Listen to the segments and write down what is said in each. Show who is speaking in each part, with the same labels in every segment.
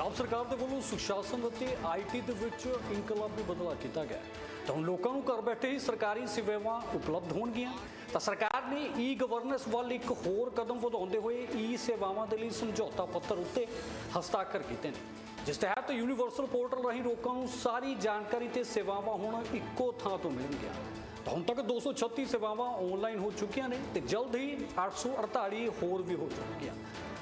Speaker 1: ਪੰਜਾਬ ਸਰਕਾਰ ਦੇ ਵੱਲੋਂ ਸੁਸ਼ਾਸਨ ਅਤੇ ਆਈਟੀ ਦੇ ਵਿੱਚ ਇਨਕਲਾਬੀ ਬਦਲਾਅ ਕੀਤਾ ਗਿਆ। ਤਾਂ ਹੁਣ ਲੋਕਾਂ ਨੂੰ ਘਰ ਬੈਠੇ ਹੀ ਸਰਕਾਰੀ ਸੇਵਾਵਾਂ ਉਪਲਬਧ ਹੋਣਗੀਆਂ। ਤਾਂ ਸਰਕਾਰ ਨੇ ਈ ਗਵਰਨੈਂਸ ਵੱਲ ਇੱਕ ਹੋਰ ਕਦਮ ਵਧਾਉਂਦੇ ਹੋਏ ਈ ਸੇਵਾਵਾਂ ਦੇ ਲਈ ਸਮਝੌਤਾ ਪੱਤਰ ਉੱਤੇ ਹਸਤਾਖਰ ਕੀਤੇ ਨੇ। ਜਿਸ ਤਹਿਤ ਯੂਨੀਵਰਸਲ ਪੋਰਟਲ ਰਾਹੀਂ ਲੋਕਾਂ ਨੂੰ ਸਾਰੀ ਜਾਣਕਾਰੀ ਤੇ ਸੇਵਾਵਾਂ ਹੁਣ ਇੱਕੋ ਥਾਂ ਤੋਂ ਮਿਲਣਗੀਆਂ। ਹੁਣ ਤੱਕ 236 ਸੇਵਾਵਾਂ ਆਨਲਾਈਨ ਹੋ ਚੁੱਕੀਆਂ ਨੇ ਤੇ ਜਲਦ ਹੀ 848 ਹੋਰ ਵੀ ਹੋ ਜਾਣਗੀਆਂ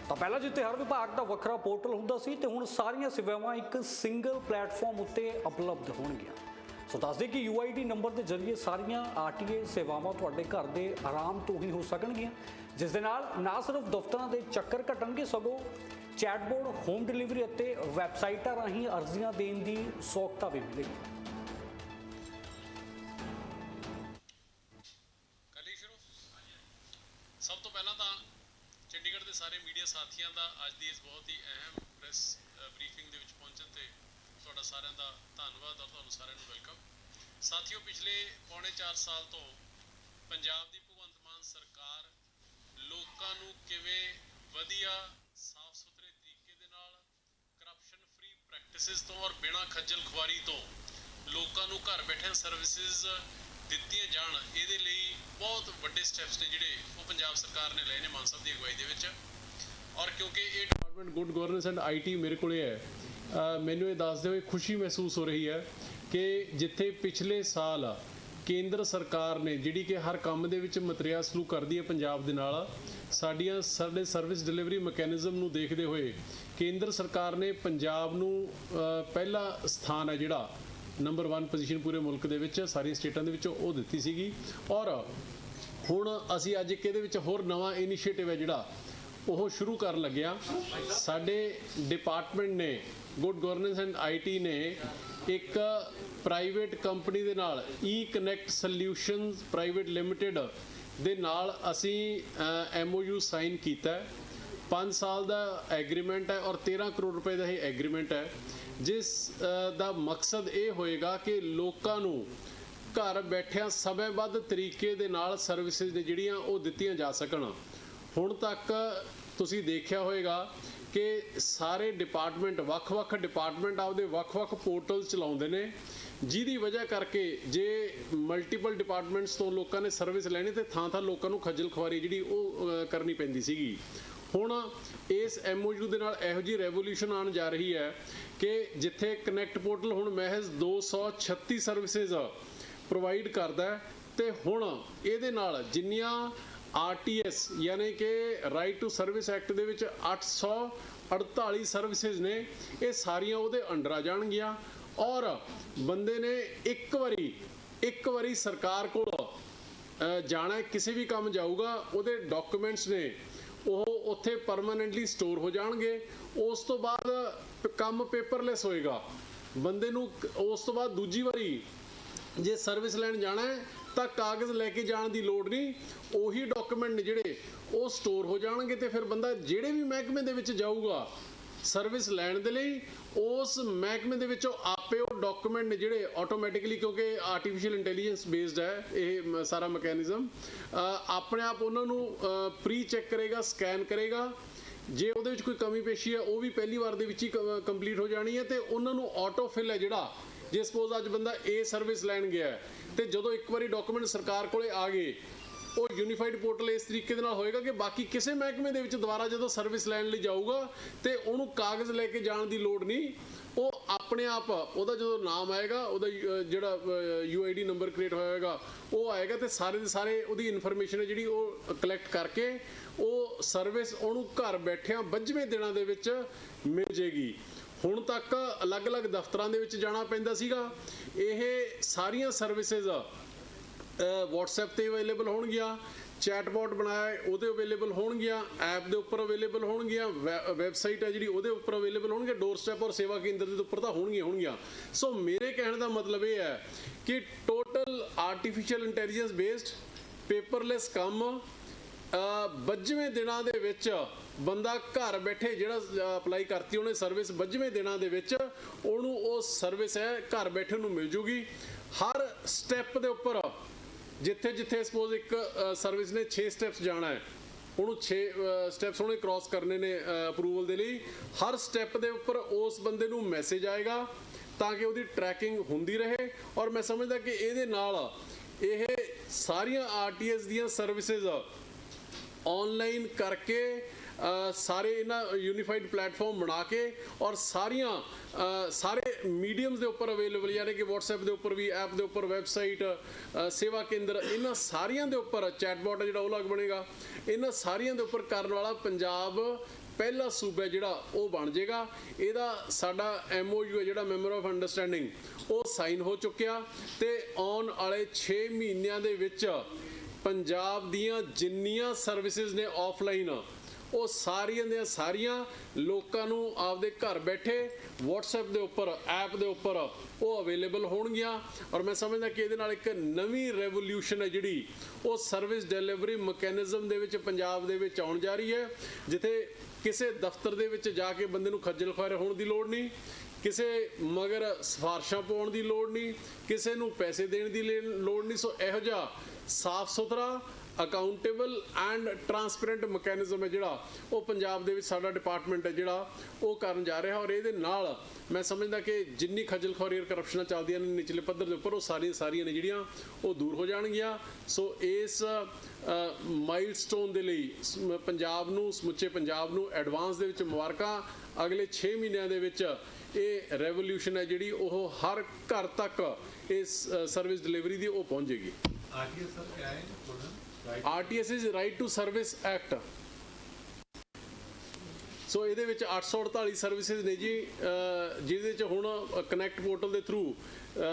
Speaker 1: ਤਾਂ ਪਹਿਲਾਂ ਜਿੱਥੇ ਹਰ ਵਿਭਾਗ ਦਾ ਵੱਖਰਾ ਪੋਰਟਲ ਹੁੰਦਾ ਸੀ ਤੇ ਹੁਣ ਸਾਰੀਆਂ ਸੇਵਾਵਾਂ ਇੱਕ ਸਿੰਗਲ ਪਲੇਟਫਾਰਮ ਉੱਤੇ ਉਪਲਬਧ ਹੋਣਗੀਆਂ। ਸੋ ਦੱਸਦੇ ਕਿ UID ਨੰਬਰ ਦੇ ਜ਼ਰੀਏ ਸਾਰੀਆਂ RTA ਸੇਵਾਵਾਂ ਤੁਹਾਡੇ ਘਰ ਦੇ ਆਰਾਮ ਤੋਂ ਹੀ ਹੋ ਸਕਣਗੀਆਂ। ਜਿਸ ਦੇ ਨਾਲ ਨਾ ਸਿਰਫ ਦਫ਼ਤਰਾਂ ਦੇ ਚੱਕਰ ਘਟਣਗੇ, ਸਗੋਂ ਚੈਟਬੋਰਡ ਹੋਮ ਡਿਲੀਵਰੀ ਅਤੇ ਵੈਬਸਾਈਟਾਂ ਰਾਹੀਂ ਅਰਜ਼ੀਆਂ ਦੇਣ ਦੀ ਸੌਖਤਾ ਵੀ ਮਿਲੇਗੀ।
Speaker 2: ਸਾਰੇ ਮੀਡੀਆ ਸਾਥੀਆਂ ਦਾ ਅੱਜ ਦੀ ਇਸ ਬਹੁਤ ਹੀ ਅਹਿਮ ਪ੍ਰੈਸ ਬਰੀਫਿੰਗ ਦੇ ਵਿੱਚ ਪਹੁੰਚਣ ਤੇ ਤੁਹਾਡਾ ਸਾਰਿਆਂ ਦਾ ਧੰਨਵਾਦ ਔਰ ਤੁਹਾਨੂੰ ਸਾਰਿਆਂ ਨੂੰ ਵੈਲਕਮ ਸਾਥੀਓ, ਪਿਛਲੇ ਪੌਣੇ 4 ਸਾਲ ਤੋਂ ਪੰਜਾਬ ਦੀ ਭਗਵੰਤ ਮਾਨ ਸਰਕਾਰ ਲੋਕਾਂ ਨੂੰ ਕਿਵੇਂ ਵਧੀਆ ਸਾਫ਼ ਸੁਥਰੇ ਤਰੀਕੇ ਦੇ ਨਾਲ ਕਰਪਸ਼ਨ ਫ੍ਰੀ ਪ੍ਰੈਕਟਿਸਿਸ ਤੋਂ ਔਰ ਬਿਨਾਂ ਖੱਜਲ ਖੁਆਰੀ ਤੋਂ ਲੋਕਾਂ ਨੂੰ ਘਰ ਬੈਠੇ ਸਰਵਿਸਿਜ਼ ਦਿੱਤੀਆਂ ਜਾਣ, ਇਹਦੇ ਲਈ ਬਹੁਤ ਵੱਡੇ ਸਟੈਪਸ ਨੇ ਜਿਹੜੇ ਉਹ ਪੰਜਾਬ ਸਰਕਾਰ ਨੇ ਲਏ ਨੇ ਮਾਨ ਸਾਹਿਬ ਦੀ ਅਗਵਾਈ ਦੇ ਵਿੱਚ। ਔਰ ਕਿਉਂਕਿ ਇਹ department good governance and IT ਮੇਰੇ ਕੋਲੇ ਹੈ ਮੈਨੂੰ ਇਹ ਦੱਸਦੇ ਹੋਏ ਖੁਸ਼ੀ ਮਹਿਸੂਸ ਹੋ ਰਹੀ ਹੈ ਕਿ ਜਿੱਥੇ ਪਿਛਲੇ ਸਾਲ ਕੇਂਦਰ ਸਰਕਾਰ ਨੇ ਜਿਹੜੀ ਕਿ ਹਰ ਕੰਮ ਦੇ ਵਿੱਚ ਮਤਰੀਆ ਸਲੂਕ ਕਰਦੀ ਹੈ ਪੰਜਾਬ ਦੇ ਨਾਲ, ਸਾਡੀਆਂ ਸਾਡੇ ਸਰਵਿਸ ਡਿਲੀਵਰੀ ਮੈਕੈਨਿਜ਼ਮ ਨੂੰ ਦੇਖਦੇ ਹੋਏ ਕੇਂਦਰ ਸਰਕਾਰ ਨੇ ਪੰਜਾਬ ਨੂੰ ਪਹਿਲਾ ਸਥਾਨ ਹੈ ਜਿਹੜਾ ਨੰਬਰ 1 ਪੋਜੀਸ਼ਨ ਪੂਰੇ ਮੁਲਕ ਦੇ ਵਿੱਚ, ਸਾਰੀਆਂ ਸਟੇਟਾਂ ਦੇ ਵਿੱਚ ਉਹ ਦਿੱਤੀ ਸੀਗੀ। ਔਰ ਹੁਣ ਅਸੀਂ ਅੱਜ ਇੱਕ ਇਹਦੇ ਵਿੱਚ ਹੋਰ ਨਵਾਂ ਇਨੀਸ਼ੀਏਟਿਵ ਹੈ ਜਿਹੜਾ ਉਹ ਸ਼ੁਰੂ ਕਰਨ ਲੱਗਿਆ। ਸਾਡੇ ਡਿਪਾਰਟਮੈਂਟ ਨੇ ਗੁੱਡ ਗਵਰਨੈਂਸ ਐਂਡ ਆਈਟੀ ਨੇ ਇੱਕ ਪ੍ਰਾਈਵੇਟ ਕੰਪਨੀ ਦੇ ਨਾਲ e connect solutions private limited ਦੇ ਨਾਲ ਅਸੀਂ ਐਮਓਯੂ ਸਾਈਨ ਕੀਤਾ ਹੈ। 5 ਸਾਲ ਦਾ ਐਗਰੀਮੈਂਟ ਹੈ ਔਰ 13 ਕਰੋੜ ਰੁਪਏ ਦਾ ਇਹ ਐਗਰੀਮੈਂਟ ਹੈ। ਜਿਸ ਦਾ ਮਕਸਦ ਇਹ ਹੋਏਗਾ ਕਿ ਲੋਕਾਂ ਨੂੰ ਘਰ ਬੈਠਿਆਂ ਸਮੇਂਬੱਧ ਤਰੀਕੇ ਦੇ ਨਾਲ ਸਰਵਿਸਿਜ਼ ਨੇ ਜਿਹੜੀਆਂ ਉਹ ਦਿੱਤੀਆਂ ਜਾ ਸਕਣ। ਹੁਣ ਤੱਕ ਤੁਸੀਂ ਦੇਖਿਆ ਹੋਵੇਗਾ ਕਿ ਸਾਰੇ ਡਿਪਾਰਟਮੈਂਟ ਵੱਖ-ਵੱਖ ਡਿਪਾਰਟਮੈਂਟ ਆਪਦੇ ਵੱਖ-ਵੱਖ ਪੋਰਟਲ ਚਲਾਉਂਦੇ ਨੇ। ਜਿਹਦੀ ਵਜ੍ਹਾ ਕਰਕੇ ਜੇ ਮਲਟੀਪਲ ਡਿਪਾਰਟਮੈਂਟਸ ਤੋਂ ਲੋਕਾਂ ਨੇ ਸਰਵਿਸ ਲੈਣੀ, ਤੇ ਥਾਂ-ਥਾਂ ਲੋਕਾਂ ਨੂੰ ਖੱਜਲ ਖੁਆਰੀ ਜਿਹੜੀ ਉਹ ਕਰਨੀ ਪੈਂਦੀ ਸੀਗੀ। ਹੁਣ ਇਸ ਐਮਓਯੂ ਦੇ ਨਾਲ ਇਹੋ ਜਿਹੀ ਰੈਵੋਲੂਸ਼ਨ ਆਉਣ ਜਾ ਰਹੀ ਹੈ ਕਿ ਜਿੱਥੇ ਕਨੈਕਟ ਪੋਰਟਲ ਹੁਣ ਮਹਿਜ਼ 236 ਸਰਵਿਸਿਜ਼ ਪ੍ਰੋਵਾਈਡ ਕਰਦਾ ਹੈ, ਤੇ ਹੁਣ ਇਹਦੇ ਨਾਲ ਜਿੰਨੀਆਂ ਆਰਟੀਐਸ, ਯਾਨੀ ਕਿ ਰਾਈਟ ਟੂ ਸਰਵਿਸ ਐਕਟ ਦੇ ਵਿੱਚ 848 ਸਰਵਿਸਿਜ਼ ਨੇ, ਇਹ ਸਾਰੀਆਂ ਉਹਦੇ ਅੰਡਰ ਆ ਜਾਣਗੀਆਂ। ਔਰ ਬੰਦੇ ਨੇ ਇੱਕ ਵਾਰੀ ਇੱਕ ਵਾਰੀ ਸਰਕਾਰ ਕੋਲ ਜਾਣਾ ਕਿਸੇ ਵੀ ਕੰਮ ਜਾਊਗਾ, ਉਹਦੇ ਡਾਕੂਮੈਂਟਸ ਨੇ, ਉਹ ਉੱਥੇ ਪਰਮਾਨੈਂਟਲੀ ਸਟੋਰ ਹੋ ਜਾਣਗੇ। ਉਸ ਤੋਂ ਬਾਅਦ ਕੰਮ ਪੇਪਰਲੈਸ ਹੋਏਗਾ। ਬੰਦੇ ਨੂੰ ਉਸ ਤੋਂ ਬਾਅਦ ਦੂਜੀ ਵਾਰੀ ਜੇ ਸਰਵਿਸ ਲੈਣ ਜਾਣਾ ਹੈ ਤਾਂ ਕਾਗਜ਼ ਲੈ ਕੇ ਜਾਣ ਦੀ ਲੋੜ ਨਹੀਂ, ਉਹੀ ਡਾਕੂਮੈਂਟ ਨੇ ਜਿਹੜੇ ਉਹ ਸਟੋਰ ਹੋ ਜਾਣਗੇ ਤੇ ਫਿਰ ਬੰਦਾ ਜਿਹੜੇ ਵੀ ਮਹਿਕਮੇ ਦੇ ਵਿੱਚ ਜਾਊਗਾ ਸਰਵਿਸ ਲੈਣ ਦੇ ਲਈ, ਉਸ ਮਹਿਕਮੇ ਦੇ ਵਿੱਚੋਂ ਆਪੇ ਉਹ ਡਾਕੂਮੈਂਟ ਨੇ ਜਿਹੜੇ ਆਟੋਮੈਟਿਕਲੀ ਕਿਉਂਕਿ ਆਰਟੀਫੀਸ਼ੀਅਲ ਇੰਟੈਲੀਜੈਂਸ ਬੇਸਡ ਹੈ, ਇਹ ਮ- ਸਾਰਾ ਮੈਕੈਨਿਜ਼ਮ ਆਪਣੇ ਆਪ ਉਹਨਾਂ ਨੂੰ ਪ੍ਰੀ ਚੈੱਕ ਕਰੇਗਾ ਸਕੈਨ ਕਰੇਗਾ, ਜੇ ਉਹਦੇ ਵਿੱਚ ਕੋਈ ਕਮੀ ਪੇਸ਼ੀ ਹੈ, ਉਹ ਵੀ ਪਹਿਲੀ ਵਾਰ ਦੇ ਵਿੱਚ ਹੀ ਕੰਪਲੀਟ ਹੋ ਜਾਣੀ ਹੈ ਤੇ ਉਹਨਾਂ ਨੂੰ ਆਟੋ ਫਿਲ ਹੈ ਜਿਹੜਾ ਜੇ ਸਪੋਜ਼ ਅੱਜ ਬੰਦਾ ਇਹ ਸਰਵਿਸ ਲੈਣ ਗਿਆ ਹੈ, ਤੇ ਜਦੋਂ ਇੱਕ ਵਾਰੀ ਡਾਕੂਮੈਂਟ ਸਰਕਾਰ ਕੋਲੇ ਆ ਗਏ ਉਹ ਯੂਨੀਫਾਈਡ ਪੋਰਟਲ ਇਸ ਤਰੀਕੇ ਦੇ ਨਾਲ ਹੋਏਗਾ ਕਿ ਬਾਕੀ ਕਿਸੇ ਮਹਿਕਮੇ ਦੇ ਵਿੱਚ ਦੁਬਾਰਾ ਜਦੋਂ ਸਰਵਿਸ ਲੈਣ ਲਈ ਜਾਊਗਾ ਤੇ ਉਹਨੂੰ ਕਾਗਜ਼ ਲੈ ਕੇ ਜਾਣ ਦੀ ਲੋੜ ਨਹੀਂ ਉਹ ਆਪਣੇ ਆਪ ਉਹਦਾ ਜਦੋਂ ਨਾਮ ਆਏਗਾ ਉਹਦਾ ਅਹ, ਜਿਹੜਾ ਯੂਆਈਡੀ ਨੰਬਰ ਕ੍ਰੀਏਟ ਹੋਏਗਾ ਉਹ ਆਏਗਾ ਤੇ ਸਾਰੇ ਦੇ ਸਾਰੇ ਉਹਦੀ ਇਨਫੋਰਮੇਸ਼ਨ ਹੈ ਜਿਹੜੀ ਉਹ ਕਲੈਕਟ ਕਰਕੇ ਉਹ ਸਰਵਿਸ ਉਹਨੂੰ ਘਰ ਬੈਠਿਆਂ 25ਵੇਂ ਦਿਨਾਂ ਦੇ ਵਿੱਚ ਮਿਲ ਜੇਗੀ। ਹੁਣ ਤੱਕ ਅਲੱਗ-ਅਲੱਗ ਦਫ਼ਤਰਾਂ ਦੇ ਵਿੱਚ ਜਾਣਾ ਪੈਂਦਾ ਸੀਗਾ। ਇਹ ਸਾਰੀਆਂ ਸਰਵਿਸਿਜ਼ WhatsApp ਤੇ ਅਵੇਲੇਬਲ ਹੋਣਗੀਆਂ ਚੈਟਬੋਟ ਬਣਾਇਆ, ਉਹਦੇ ਅਵੇਲੇਬਲ ਹੋਣਗੀਆਂ ਐਪ ਦੇ ਉੱਪਰ ਅਵੇਲੇਬਲ ਹੋਣਗੀਆਂ ਵੈਬਸਾਈਟ ਹੈ ਜਿਹੜੀ ਉਹਦੇ ਉੱਪਰ ਅਵੇਲੇਬਲ ਹੋਣਗੇ ਡੋਰ ਸਟੈਪ ਔਰ ਸੇਵਾ ਕੇਂਦਰ ਦੇ ਉੱਪਰ ਤਾਂ ਹੋਣਗੀਆਂ ਹੋਣਗੀਆਂ। ਸੋ ਮੇਰੇ ਕਹਿਣ ਦਾ ਮਤਲਬ ਇਹ ਹੈ ਕਿ total artificial intelligence based paperless ਕੰਮ ਅ 22ਵੇਂ ਦਿਨਾਂ ਦੇ ਵਿੱਚ ਬੰਦਾ ਘਰ ਬੈਠੇ ਜਿਹੜਾ ਅਪਲਾਈ ਕਰਤੀ, ਉਹਨੇ ਸਰਵਿਸ 22ਵੇਂ ਦਿਨਾਂ ਦੇ ਵਿੱਚ, ਉਹਨੂੰ ਉਹ ਸਰਵਿਸ ਹੈ, ਘਰ ਬੈਠੇ ਨੂੰ ਮਿਲ ਜੂਗੀ। ਹਰ ਸਟੈਪ ਦੇ ਉੱਪਰ ਜਿੱਥੇ ਜਿੱਥੇ ਸਪੋਜ਼ ਇੱਕ ਸਰਵਿਸ ਨੇ 6 ਸਟੈਪਸ ਜਾਣਾ ਹੈ, ਉਹਨੂੰ 6 ਸਟੈਪਸ ਉਹਨੇ ਕ੍ਰਾਸ ਕਰਨੇ ਨੇ ਅਪਰੂਵਲ ਦੇ ਲਈ। ਹਰ ਸਟੈਪ ਦੇ ਉੱਪਰ ਉਸ ਬੰਦੇ ਨੂੰ ਮੈਸੇਜ ਆਏਗਾ, ਤਾਂ ਕਿ ਉਹਦੀ ਟਰੈਕਿੰਗ ਹੁੰਦੀ ਰਹੇ। ਔਰ ਮੈਂ ਸਮਝਦਾ ਕਿ ਇਹਦੇ ਨਾਲ ਇਹ ਸਾਰੀਆਂ ਆਰਟੀਐਸ ਦੀਆਂ ਸਰਵਿਸਿਜ਼ ਆਨਲਾਈਨ ਕਰਕੇ ਸਾਰੇ ਇਹਨਾਂ ਯੂਨੀਫਾਈਡ ਪਲੇਟਫਾਰਮ ਬਣਾ ਕੇ ਔਰ ਸਾਰੀਆਂ ਸਾਰੇ ਮੀਡੀਅਮਸ ਦੇ ਉੱਪਰ ਅਵੇਲੇਬਲ ਯਾਨੀ ਕਿ WhatsApp ਦੇ ਉੱਪਰ ਵੀ ਐਪ ਦੇ ਉੱਪਰ ਵੈਬਸਾਈਟ ਸੇਵਾ ਕੇਂਦਰ, ਇਹਨਾਂ ਸਾਰੀਆਂ ਦੇ ਉੱਪਰ ਚੈਟਬੋਟ ਜਿਹੜਾ ਉਹ ਲੱਗ ਬਣੇਗਾ। ਇਹਨਾਂ ਸਾਰੀਆਂ ਦੇ ਉੱਪਰ ਕਰਨ ਵਾਲਾ ਪੰਜਾਬ ਪਹਿਲਾ ਸੂਬਾ ਜਿਹੜਾ ਉਹ ਬਣ ਜਾਏਗਾ। ਇਹਦਾ ਸਾਡਾ MOU ਹੈ ਜਿਹੜਾ ਮੈਮੋਰ ਆਫ ਅੰਡਰਸਟੈਂਡਿੰਗ ਉਹ ਸਾਈਨ ਹੋ ਚੁੱਕਿਆ ਤੇ ਆਉਣ ਵਾਲੇ 6 ਮਹੀਨਿਆਂ ਦੇ ਵਿੱਚ ਪੰਜਾਬ ਦੀਆਂ ਜਿੰਨੀਆਂ ਸਰਵਿਸਿਜ਼ ਨੇ ਆਫਲਾਈਨ ਉਹ ਸਾਰੀਆਂ ਦੀਆਂ ਸਾਰੀਆਂ ਲੋਕਾਂ ਨੂੰ ਆਪਦੇ ਘਰ ਬੈਠੇ WhatsApp ਦੇ ਉੱਪਰ ਐਪ ਦੇ ਉੱਪਰ ਉਹ ਅਵੇਲੇਬਲ ਹੋਣਗੀਆਂ। ਔਰ ਮੈਂ ਸਮਝਦਾ ਕਿ ਇਹਦੇ ਨਾਲ ਇੱਕ ਨਵੀਂ ਰੈਵੋਲੂਸ਼ਨ ਹੈ ਜਿਹੜੀ, ਉਹ ਸਰਵਿਸ ਡਿਲੀਵਰੀ ਮੈਕੈਨਿਜ਼ਮ ਦੇ ਵਿੱਚ ਪੰਜਾਬ ਦੇ ਵਿੱਚ ਆਉਣ ਜਾ ਰਹੀ ਹੈ। ਜਿੱਥੇ ਕਿਸੇ ਦਫ਼ਤਰ ਦੇ ਵਿੱਚ ਜਾ ਕੇ ਬੰਦੇ ਨੂੰ ਖੱਜਲ ਖੁਆਰ ਹੋਣ ਦੀ ਲੋੜ ਨਹੀਂ, ਕਿਸੇ ਮਗਰ ਸਿਫਾਰਸ਼ਾਂ ਪਾਉਣ ਦੀ ਲੋੜ ਨਹੀਂ, ਕਿਸੇ ਨੂੰ ਪੈਸੇ ਦੇਣ ਦੀ ਲੇ- ਲੋੜ ਨਹੀਂ। ਸੋ ਇਹੋ ਜਿਹਾ ਸਾਫ਼ ਸੁਥਰਾ ਅਕਾਊਂਟੇਬਲ ਐਂਡ ਟਰਾਂਸਪੇਰੈਂਟ ਮੈਕੈਨਿਜ਼ਮ ਹੈ ਜਿਹੜਾ। ਉਹ ਪੰਜਾਬ ਦੇ ਵਿੱਚ ਸਾਡਾ ਡਿਪਾਰਟਮੈਂਟ ਹੈ ਜਿਹੜਾ, ਉਹ ਕਰਨ ਜਾ ਰਿਹਾ ਔਰ ਇਹਦੇ ਨਾਲ ਮੈਂ ਸਮਝਦਾ ਕਿ ਜਿੰਨੀ ਖੱਜਲ ਖੁਆਰੀ ਔਰ ਕਰਪਸ਼ਨਾਂ ਚੱਲਦੀਆਂ ਨੇ ਨਿਚਲੇ ਪੱਧਰ ਦੇ ਉੱਪਰ, ਉਹ ਸਾਰੀਆਂ ਸਾਰੀਆਂ ਨੇ ਜਿਹੜੀਆਂ, ਉਹ ਦੂਰ ਹੋ ਜਾਣਗੀਆਂ। ਸੋ ਇਸ ਮਾਈਲਸਟੋਨ ਦੇ ਲਈ ਪੰਜਾਬ ਨੂੰ, ਸਮੁੱਚੇ ਪੰਜਾਬ ਨੂੰ ਐਡਵਾਂਸ ਦੇ ਵਿੱਚ ਮੁਬਾਰਕਾਂ। ਅਗਲੇ 6 ਮਹੀਨਿਆਂ ਦੇ ਵਿੱਚ ਇਹ ਰੈਵੋਲੂਸ਼ਨ ਹੈ ਜਿਹੜੀ, ਉਹ ਹਰ ਘਰ ਤੱਕ ਇਸ ਸਰਵਿਸ ਡਿਲੀਵਰੀ ਦੀ ਉਹ ਪਹੁੰਚੇਗੀ।
Speaker 3: आरटीएस सर क्या है थोड़ा right
Speaker 2: RTS is right to service act so ਇਹਦੇ ਵਿੱਚ 848 ਸਰਵਿਸਿਜ਼ ਨੇ ਜੀ ਅਹ ਜਿਹਦੇ ਵਿੱਚ ਹੁਣ ਕਨੈਕਟ ਪੋਰਟਲ ਦੇ ਥਰੂ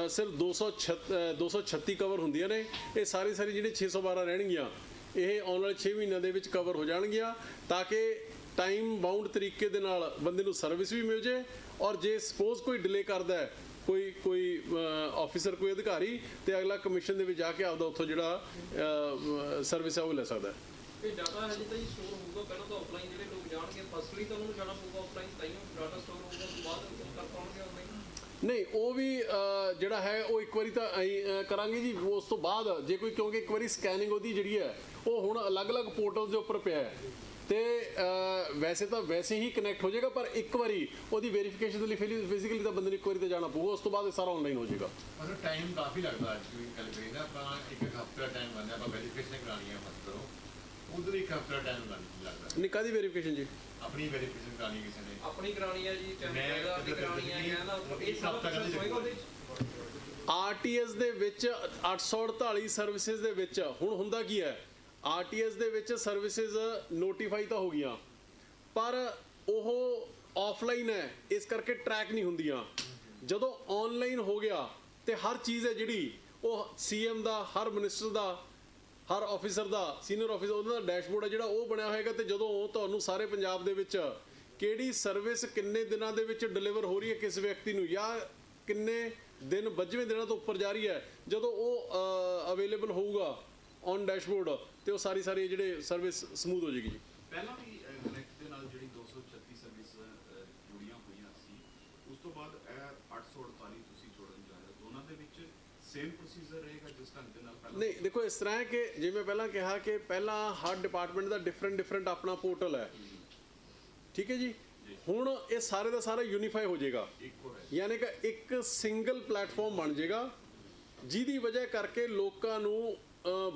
Speaker 2: ਸਿਰਫ 236 ਅਹ 236 ਕਵਰ ਹੁੰਦੀਆਂ ਨੇ ਇਹ ਸਾਰੀ ਸਾਰੀ ਜਿਹੜੇ 612 ਰਹਿਣਗੀਆਂ ਇਹ ਆਉਣ ਵਾਲੇ 6 ਮਹੀਨਿਆਂ ਦੇ ਵਿੱਚ ਕਵਰ ਹੋ ਜਾਣਗੀਆਂ ਤਾਂ ਕਿ ਟਾਈਮ ਬਾਉਂਡ ਤਰੀਕੇ ਦੇ ਨਾਲ ਬੰਦੇ ਨੂੰ ਸਰਵਿਸ ਵੀ ਮਿਲ ਜੇ ਔਰ ਜੇ ਸਪੋਜ਼ ਕੋਈ ਡਿਲੇ ਕਰਦਾ ਹੈ, ਕੋਈ ਕੋਈ ਆਫੀਸਰ ਕੋਈ ਅਧਿਕਾਰੀ ਤੇ ਅਗਲਾ ਕਮਿਸ਼ਨ ਦੇ ਵਿੱਚ ਜਾ ਕੇ ਆਪਦਾ ਉੱਥੋਂ ਜਿਹੜਾ ਸਰਵਿਸ ਹੈ ਉਹ ਲੈ ਸਕਦਾ ਹੈ।
Speaker 4: ਇਹ ਡਾਟਾ ਹਜੇ ਤਾਂ ਜੀ ਸਟੋਰ ਹੋਊਗਾ, ਪਹਿਲਾਂ ਤਾਂ ਆਫਲਾਈਨ ਜਿਹੜੇ ਲੋਕ ਜਾਣਗੇ ਫਸਟਲੀ ਤਾਂ ਉਹਨਾਂ ਨੂੰ ਜਾਣਾ ਪਊਗਾ ਆਫਲਾਈਨ ਤਾਂ ਹੀ ਡਾਟਾ ਸਟੋਰ ਹੋਊਗਾ ਉਸ ਤੋਂ ਬਾਅਦ ਉਹ ਕਰ ਪਾਉਣਗੇ ਆਨਲਾਈਨ
Speaker 2: ਨਹੀਂ, ਉਹ ਵੀ ਜਿਹੜਾ ਹੈ, ਉਹ ਇੱਕ ਵਾਰੀ ਤਾਂ ਕਰਾਂਗੇ ਜੀ। ਉਸ ਤੋਂ ਬਾਅਦ, ਜੇ ਕੋਈ ਕਿਉਂਕਿ ਇੱਕ ਵਾਰੀ ਸਕੈਨਿੰਗ ਉਹਦੀ ਜਿਹੜੀ ਹੈ, ਉਹ ਹੁਣ ਅਲੱਗ-ਅਲੱਗ ਪੋਰਟਲਸ ਦੇ ਉੱਪਰ ਪਿਆ ਹੈ। ਤੇ ਵੈਸੇ ਤਾਂ ਵੈਸੇ ਹੀ ਕਨੈਕਟ ਹੋ ਜਾਏਗਾ, ਪਰ ਇੱਕ ਵਾਰੀ ਉਹਦੀ ਵੈਰੀਫਿਕੇਸ਼ਨ ਦੇ ਲਈ ਫਿਜ਼ੀਕਲੀ ਤਾਂ ਬੰਦੇ ਨੂੰ ਇੱਕ ਵਾਰੀ 'ਤੇ ਜਾਣਾ ਪਊਗਾ, ਉਸ ਤੋਂ ਬਾਅਦ ਇਹ ਸਾਰਾ ਆਨਲਾਈਨ ਹੋ ਜਾਏਗਾ।
Speaker 3: ਮਤਲਬ ਟਾਈਮ ਕਾਫੀ ਲੱਗਦਾ ਅੱਜ ਕੱਲ੍ਹ ਵੀ ਨਾ ਇੱਕ ਹਫ਼ਤੇ ਟਾਈਮ ਬੰਦਾ ਆਪਾਂ ਵੈਰੀਫਿਕੇਸ਼ਨ ਕਰਾਣੀ ਹੈ ਮਤਲਬ ਉਧਰ ਦਾ ਟਾਈਮ ਲੱਗਦਾ
Speaker 2: ਨਹੀਂ ਕਾਦੀ ਵੈਰੀਫਿਕੇਸ਼ਨ ਜੀ?
Speaker 3: ਆਪਣੀ ਵੈਰੀਫਿਕੇਸ਼ਨ ਕਰਾਣੀ ਕਿਸੇ ਨੇ।
Speaker 4: ਆਪਣੀ ਕਰਾਣੀ ਹੈ ਜੀ ਪਹਿਲਾਂ ਦੀ ਕਰਾਣੀ ਹੈ ਨਾ ਇਹ ਸਭ ਕੁਝ ਹੋਏਗਾ ਉਹਦੇ ਵਿੱਚ
Speaker 2: ਆਰਟੀਐਸ ਦੇ ਵਿੱਚ 848 ਸਰਵਿਸਿਜ਼ ਦੇ ਵਿੱਚ ਹੁਣ ਹੁੰਦਾ ਕੀ ਹੈ? ਆਰਟੀਐਸ ਦੇ ਵਿੱਚ ਸਰਵਿਸਿਜ਼ ਨੋਟੀਫਾਈ ਤਾਂ ਹੋ ਗਈਆਂ ਪਰ ਉਹ ਆਫਲਾਈਨ ਹੈ ਇਸ ਕਰਕੇ ਟਰੈਕ ਨਹੀਂ ਹੁੰਦੀਆਂ। ਜਦੋਂ ਆਨਲਾਈਨ ਹੋ ਗਿਆ ਤੇ ਹਰ ਚੀਜ਼ ਹੈ ਜਿਹੜੀ ਉਹ ਸੀਐਮ ਦਾ ਹਰ ਮਿਨਿਸਟਰ ਦਾ ਹਰ ਆਫੀਸਰ ਦਾ ਸੀਨੀਅਰ ਆਫੀਸਰ ਉਹਨਾਂ ਦਾ ਡੈਸ਼ਬੋਰਡ ਹੈ ਜਿਹੜਾ ਉਹ ਬਣਿਆ ਹੋਏਗਾ ਤੇ ਜਦੋਂ ਤੁਹਾਨੂੰ ਸਾਰੇ ਪੰਜਾਬ ਦੇ ਵਿੱਚ ਕਿਹੜੀ ਸਰਵਿਸ ਕਿੰਨੇ ਦਿਨਾਂ ਦੇ ਵਿੱਚ ਡਿਲੀਵਰ ਹੋ ਰਹੀ ਹੈ ਕਿਸ ਵਿਅਕਤੀ ਨੂੰ ਜਾਂ ਕਿੰਨੇ ਦਿਨ ਵੱਜਵੇਂ ਦਿਨਾਂ ਤੋਂ ਉੱਪਰ ਜਾ ਰਹੀ ਹੈ, ਜਦੋਂ ਉਹ ਅਵੇਲੇਬਲ ਹੋਊਗਾ ਔਨ ਡੈਸ਼ਬੋਰਡ ਤੇ ਉਹ ਸਾਰੀ ਸਾਰੀ ਜਿਹੜੇ ਸਰਵਿਸ ਸਮੂਥ ਹੋ ਜਾਏਗੀ ਜੀ।
Speaker 5: ਪਹਿਲਾਂ ਵੀ ਕਨੈਕਟ ਦੇ ਨਾਲ ਜਿਹੜੀ 236 ਸਰਵਿਸ ਜੁੜੀਆਂ ਹੋਈਆਂ ਸੀ ਉਸ ਤੋਂ ਬਾਅਦ ਇਹ 848 ਤੁਸੀਂ ਜੋੜਨ ਜਾ ਰਹੇ ਹੋ ਦੋਨਾਂ ਦੇ ਵਿੱਚ ਸੇਮ ਪ੍ਰੋਸੀਜਰ ਰਹੇਗਾ ਜਿਸ ਢੰਗ ਦੇ ਨਾਲ ਪਹਿਲਾਂ
Speaker 2: ਨਹੀਂ ਦੇਖੋ ਇਸ ਤਰ੍ਹਾਂ ਹੈ ਕਿ ਜਿਵੇਂ ਪਹਿਲਾਂ ਕਿਹਾ ਕਿ ਪਹਿਲਾਂ ਹਰ ਡਿਪਾਰਟਮੈਂਟ ਦਾ ਡਿਫਰੈਂਟ ਡਿਫਰੈਂਟ ਆਪਣਾ ਪੋਰਟਲ ਹੈ। ਠੀਕ ਹੈ ਜੀ? ਹੁਣ ਇਹ ਸਾਰੇ ਦਾ ਸਾਰਾ ਯੂਨੀਫਾਈ ਹੋ ਜਾਏਗਾ। ਯਾਨੀ ਕਿ ਇੱਕ ਸਿੰਗਲ ਪਲੇਟਫਾਰਮ ਬਣ ਜਾਏਗਾ ਜਿਹਦੀ ਵਜ੍ਹਾ ਕਰਕੇ ਲੋਕਾਂ ਨੂੰ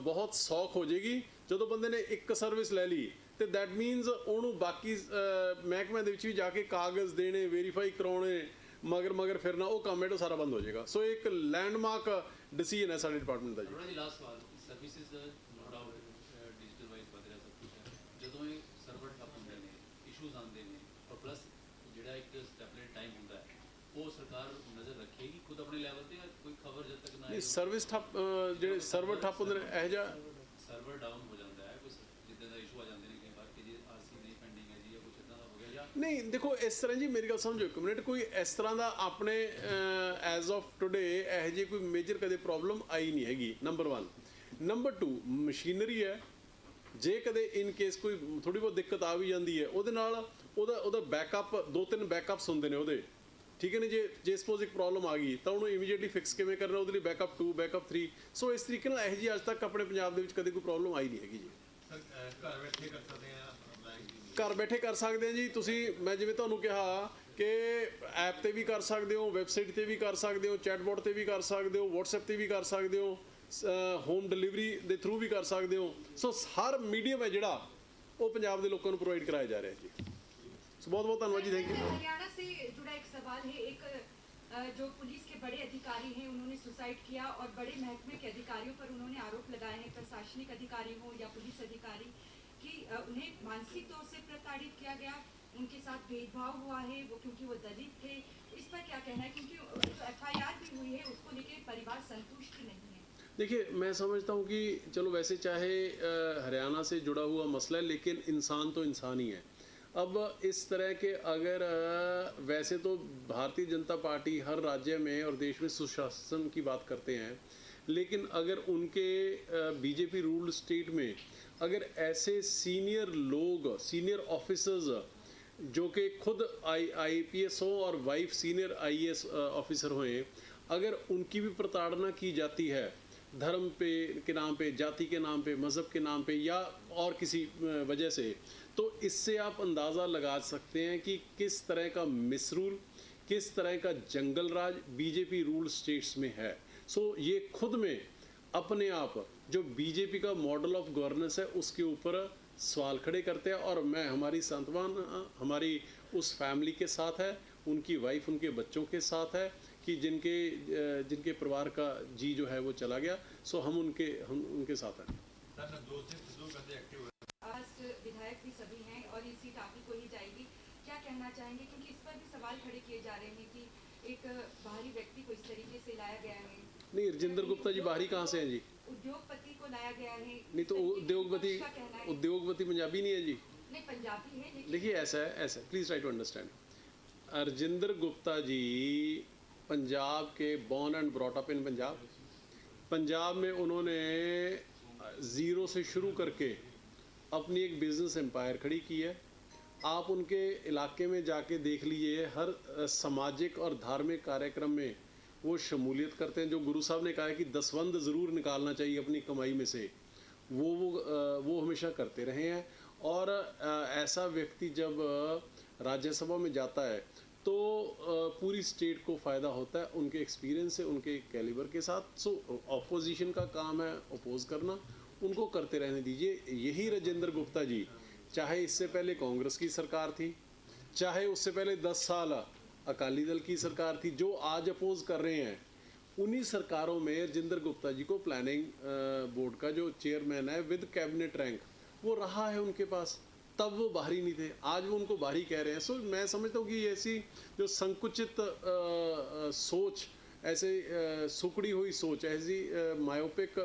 Speaker 2: ਬਹੁਤ ਸੌਖ ਹੋ ਜਾਏਗੀ। ਜਦੋਂ ਬੰਦੇ ਨੇ ਇੱਕ ਸਰਵਿਸ ਲੈ ਲਈ ਤੇ ਦੈਟ ਮੀਨਸ ਉਹਨੂੰ ਬਾਕੀ ਅਹ, ਮਹਿਕਮਿਆਂ ਦੇ ਵਿੱਚ ਵੀ ਜਾ ਕੇ ਕਾਗਜ਼ ਦੇਣੇ ਵੈਰੀਫਾਈ ਕਰਾਉਣੇ ਮਗਰ ਮਗਰ ਫਿਰਨਾ ਉਹ ਕੰਮ ਜਿਹੜਾ ਸਾਰਾ ਬੰਦ ਹੋ ਜਾਏਗਾ। ਸੋ ਇੱਕ ਲੈਂਡਮਾਰਕ ਡਿਸੀਜਨ ਹੈ ਸਾਡੇ ਡਿਪਾਰਟਮੈਂਟ ਦਾ ਜੀ।
Speaker 6: ਥੋੜਾ ਜਿਹਾ ਲਾਸਟ ਸਵਾਲ services no doubt digital wise ਰਿਹਾ ਸਭ ਕੁਝ ਹੈ। ਜਦੋਂ ਇਹ ਸਰਵਰ ਠੱਪ ਹੁੰਦੇ ਨੇ ਇਸ਼ੂਜ਼ ਆਉਂਦੇ ਨੇ ਔਰ ਪਲੱਸ ਜਿਹੜਾ ਇੱਕ ਸਟੈਪਲੇਟ ਟਾਈਮ ਹੁੰਦਾ ਹੈ ਉਹ ਸਰਕਾਰ ਨਜ਼ਰ ਰੱਖੇਗੀ ਖੁਦ ਆਪਣੇ ਲੈਵਲ ਤੇ ਕੋਈ ਖਬਰ ਜਦ ਤੱਕ ਨਾ
Speaker 2: ਨਹੀਂ ਸਰਵਿਸ ਠੱਪ ਜਿਹੜੇ ਸਰਵਰ ਠੱਪ ਹੁੰਦੇ ਨੇ ਇਹੋ ਜਿਹਾ
Speaker 6: ਸਰਵਰ ਡਾਊਨ ਹੋ ਜਾਂਦਾ ਹੈ ਕੋਈ ਜਿੱਦਾਂ ਦਾ ਇਸ਼ੂ ਆ ਜਾਂਦੇ ਨੇ ਕਈ ਵਾਰ ਕਿ ਜੀ ਆਰਸੀ ਨਹੀਂ ਪੈਂਡਿੰਗ ਹੈ ਜੀ ਜਾਂ ਕੁਝ ਇਦਾਂ ਦਾ ਹੋ ਗਿਆ ਜਾਂ
Speaker 2: ਨਹੀਂ, ਦੇਖੋ, ਇਸ ਤਰ੍ਹਾਂ ਜੀ ਮੇਰੀ ਗੱਲ ਸਮਝੋ ਇੱਕ ਮਿੰਟ। ਕੋਈ ਇਸ ਤਰ੍ਹਾਂ ਦਾ ਆਪਣੇ ਐਜ਼ ਆਫ ਟੁਡੇ ਇਹੋ ਜਿਹੀ ਕੋਈ ਮੇਜਰ ਕਦੇ ਪ੍ਰੋਬਲਮ ਆਈ ਨਹੀਂ ਹੈਗੀ ਨੰਬਰ 1 ਨੰਬਰ 2 ਮਸ਼ੀਨਰੀ ਹੈ। ਜੇ ਕਦੇ ਇਨ ਕੇਸ ਕੋਈ ਥੋੜੀ ਬਹੁਤ ਦਿੱਕਤ ਆ ਵੀ ਜਾਂਦੀ ਹੈ, ਉਹਦੇ ਨਾਲ ਉਹਦਾ ਉਹਦਾ ਬੈਕਅਪ ਦੋ ਤਿੰਨ ਬੈਕਅਪਸ ਹੁੰਦੇ ਨੇ ਉਹਦੇ। ਠੀਕ ਹੈ ਨੇ ਜੇ ਜੇ ਸਪੋਜ਼ ਇੱਕ ਪ੍ਰੋਬਲਮ ਆ ਗਈ, ਤਾਂ ਉਹਨੂੰ ਇਮੀਡੀਏਟਲੀ ਫਿਕਸ ਕਿਵੇਂ ਕਰਨਾ, ਉਹਦੇ ਲਈ ਬੈਕਅਪ 2 ਬੈਕਅਪ 3 ਸੋ ਇਸ ਤਰੀਕੇ ਨਾਲ ਇਹੋ ਜਿਹੀ ਅੱਜ ਤੱਕ ਆਪਣੇ ਪੰਜਾਬ ਦੇ ਵਿੱਚ ਕਦੇ ਕੋਈ ਪ੍ਰੋਬਲਮ ਆਈ ਨਹੀਂ ਹੈਗੀ ਜੀ
Speaker 3: ਸਰ ਅਹ, ਘਰ ਬੈਠੇ ਕਰ ਸਕਦੇ ਆ ਅਪਲਾਈ
Speaker 2: ਘਰ ਬੈਠੇ ਕਰ ਸਕਦੇ ਆ ਜੀ ਤੁਸੀਂ ਮੈਂ ਜਿਵੇਂ ਤੁਹਾਨੂੰ ਕਿਹਾ ਕਿ ਐਪ ਤੇ ਵੀ ਕਰ ਸਕਦੇ ਹੋ ਵੈਬਸਾਈਟ ਤੇ ਵੀ ਕਰ ਸਕਦੇ ਹੋ ਚੈਟਬੋਟ ਤੇ ਵੀ ਕਰ ਸਕਦੇ ਹੋ WhatsApp ਤੇ ਵੀ ਕਰ ਸਕਦੇ ਹੋ ਹੋਮ ਡਿਲੀਵਰੀ ਦੇ ਥਰੂ ਵੀ ਕਰ ਸਕਦੇ ਹੋ ਸੋ ਹਰ ਮੀਡੀਅਮ ਹੈ ਜਿਹੜਾ ਉਹ ਪੰਜਾਬ ਦੇ ਲੋਕਾਂ ਨੂੰ ਪ੍ਰੋਵਾਈਡ ਕਰਾਇਆ ਜਾ ਰਿਹਾ ਜੀ ਸੋ ਬਹੁਤ ਬਹੁਤ ਧੰਨਵਾਦ ਜੀ ਥੈਂਕ ਯੂ
Speaker 7: हरियाणा से जुड़ा एक सवाल है एक अ, जो पुलिस के बड़े अधिकारी हैं उन्होंने सुसाइड किया और बड़े महकमे के अधिकारियों पर उन्होंने आरोप लगाए हैं प्रशासनिक अधिकारी हो या पुलिस अधिकारी कि उन्हें मानसिक तौर से प्रताड़ित किया गया, उनके साथ भेदभाव हुआ है, वो क्योंकि वो दलित थे, इस पर क्या कहना है? क्योंकि जो एफ़ भी हुई है, उसको लेकर परिवार संतुष्ट नहीं
Speaker 2: देखिए, मैं समझता हूँ कि चलो वैसे चाहे हरियाणा से जुड़ा हुआ मसला है, लेकिन इंसान तो इंसान ही है। अब इस तरह के अगर वैसे तो भारतीय जनता पार्टी हर राज्य में और देश में सुशासन की बात करते हैं लेकिन अगर उनके बीजेपी रूल स्टेट में अगर ऐसे सीनियर लोग सीनियर ऑफिसर्स जो कि खुद आई आईपीएस हो और वाइफ सीनियर आईएएस ऑफिसर हुए, अगर उनकी भी प्रताड़ना की जाती है, धर्म पे, के नाम पे, जाति के नाम पे, मज़हब के नाम पे या और किसी वजह से तो इससे आप अंदाज़ा लगा सकते हैं कि किस तरह का मिसरूल, किस तरह का jungle raj BJP rule states में है। सो so, ये खुद में अपने आप जो बीजेपी का मॉडल ऑफ़ गवर्नेंस है उसके ऊपर सवाल खड़े करते हैं। और मैं हमारी संतवान हमारी उस फैमिली के साथ है उनकी वाइफ उनके बच्चों के साथ है कि जिनके जिनके परिवार का जी जो है वो चला गया। सो हम उनके हम उनके साथ हैं।
Speaker 7: तो विधायक भी सभी हैं और ये सीट आप ही को ही जाएगी। क्या कहना चाहेंगे? क्योंकि इस पर भी सवाल खड़े किए जा रहे हैं कि एक बाहरी व्यक्ति को इस तरीके से लाया गया है।
Speaker 2: नहीं रजिंदर गुप्ता जी बाहरी कहाँ से हैं जी?
Speaker 7: उद्योगपति को लाया गया है।
Speaker 2: नहीं तो उद्योगपति उद्योगपति पंजाबी नहीं है जी?
Speaker 7: नहीं पंजाबी है
Speaker 2: देखिए ऐसा है ऐसा please try to understand Arjinder Gupta ji Punjab के born and brought up in Punjab. Punjab में उन्होंने ज़ीरो से शुरू करके अपनी एक बिज़नेस एम्पायर खड़ी की है। आप उनके इलाके में जाके देख लीजिए हर सामाजिक और धार्मिक कार्यक्रम में वो शमूलियत करते हैं, जो गुरु साहब ने कहा है कि दसवंद ज़रूर निकालना चाहिए अपनी कमाई में से। वो वो वो हमेशा करते रहे हैं। और ऐसा व्यक्ति जब राज्यसभा में जाता है तो पूरी स्टेट को फ़ायदा होता है उनके एक्सपीरियंस से, उनके कैलिबर के साथ। सो, ऑपोजिशन का काम है अपोज करना। उनको करते रहने दीजिए। यही राजेंद्र गुप्ता जी, चाहे इससे पहले कांग्रेस की सरकार थी, चाहे उससे पहले दस साल अकाली दल की सरकार थी जो आज अपोज कर रहे हैं उन्हीं सरकारों में राजेंद्र गुप्ता जी को प्लानिंग बोर्ड का जो चेयरमैन है विद कैबिनेट रैंक वो रहा है उनके पास। तब वो बाहरी नहीं थे आज वो उनको बाहरी कह रहे हैं। सो मैं समझता हूँ कि ऐसी जो संकुचित अ, अ, सोच ऐसे सुकड़ी हुई सोच ऐसी मायोपिक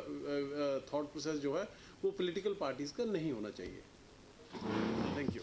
Speaker 2: थॉट प्रोसेस जो है वो पॉलिटिकल पार्टीज़ का नहीं होना चाहिए। Thank you